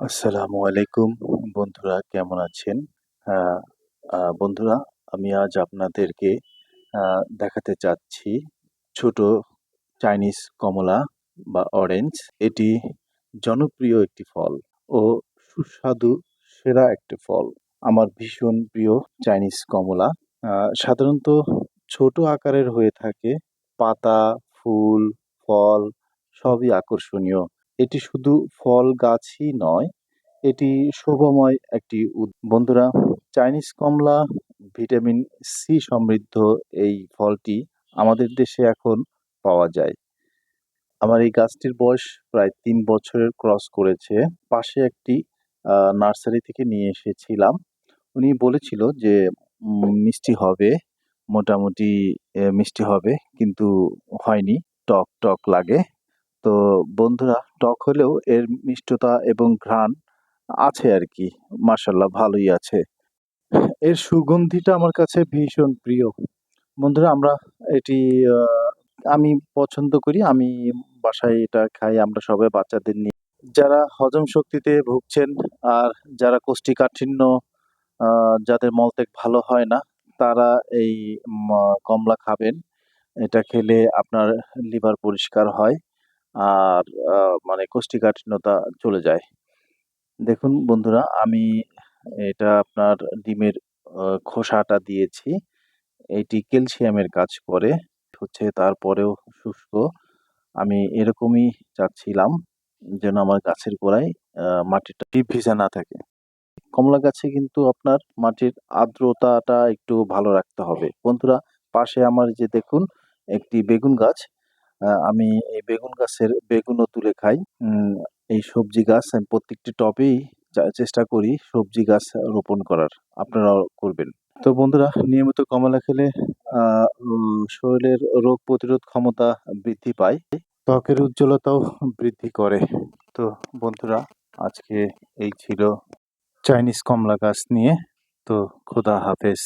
আসসালামু আলাইকুম বন্ধুরা, কেমন আছেন? বন্ধুরা, আমি আজ আপনাদেরকে দেখাতে চাচ্ছি ছোট চাইনিজ কমলা বা অরেঞ্জ এটি জনপ্রিয় একটি ফল ও সুস্বাদু সেরা একটি ফল। আমার ভীষণ প্রিয় চাইনিজ কমলা। সাধারণত ছোট আকারের হয়ে থাকে, পাতা, ফুল, ফল সবই আকর্ষণীয়। এটি শুধু ফল গাছই নয় এটি শোভাময় একটি বন্ধুরা চাইনিজ কমলা ভিটামিন সি সমৃদ্ধ এই ফলটি আমাদের দেশে এখন পাওয়া যায়। আমার এই গাছটির বয়স প্রায় তিন বছরের ক্রস করেছে। পাশে একটি আহ, নার্সারি থেকে নিয়ে এসেছিলাম। উনি বলেছিল যে মিষ্টি হবে মোটামুটি মিষ্টি হবে কিন্তু হয়নি টক টক লাগে। তো বন্ধুরা, টক হলেও এর মিষ্টতা এবং ঘ্রাণ আছে আর কি মার্শাল্লাহ ভালোই আছে। এর সুগন্ধিটা আমার কাছে ভীষণ প্রিয়। বন্ধুরা, আমরা এটি আমি পছন্দ করি, আমি বাসায় এটা খাই, আমরা সবাই বাচ্চাদের নিয়ে। যারা হজম শক্তিতে ভুগছেন আর যারা কোষ্ঠীকাঠিন্য যাদের মলত্যাগ ভালো হয় না, তারা এই কমলা খাবেন। এটা খেলে আপনার লিভার পরিষ্কার হয়। আর মানে কোষ্ঠীকাঠিন্যতা চলে যায়। দেখুন বন্ধুরা, আমি এটা আপনার ডিমের খোসাটা দিয়েছি। এটি ক্যালসিয়ামের কাজ করে, হচ্ছে তারপরেও শুষ্ক। আমি এরকমই চাচ্ছিলাম যেন আমার গাছের গোড়ায় মাটিটা ডিপ ভিজা না থাকে। কমলা গাছে কিন্তু আপনার মাটির আর্দ্রতাটা একটু ভালো রাখতে হবে। বন্ধুরা, পাশে আমার যে দেখুন, একটি বেগুন গাছ। আমি এই বেগুন গাছের বেগুনও তুলে খাই। এই সবজি গাছ আমি প্রত্যেকটি টবেই চেষ্টা করি সবজি গাছ রোপণ করার। আপনারাও করবেন। তো বন্ধুরা, নিয়মিত কমলা খেলে শরীরের রোগ প্রতিরোধ ক্ষমতা বৃদ্ধি পায়। ত্বকের উজ্জ্বলতাও বৃদ্ধি করে। তো বন্ধুরা, আজকে এই ছিল চাইনিজ কমলা গাছ নিয়ে। তো খোদা হাফেজ।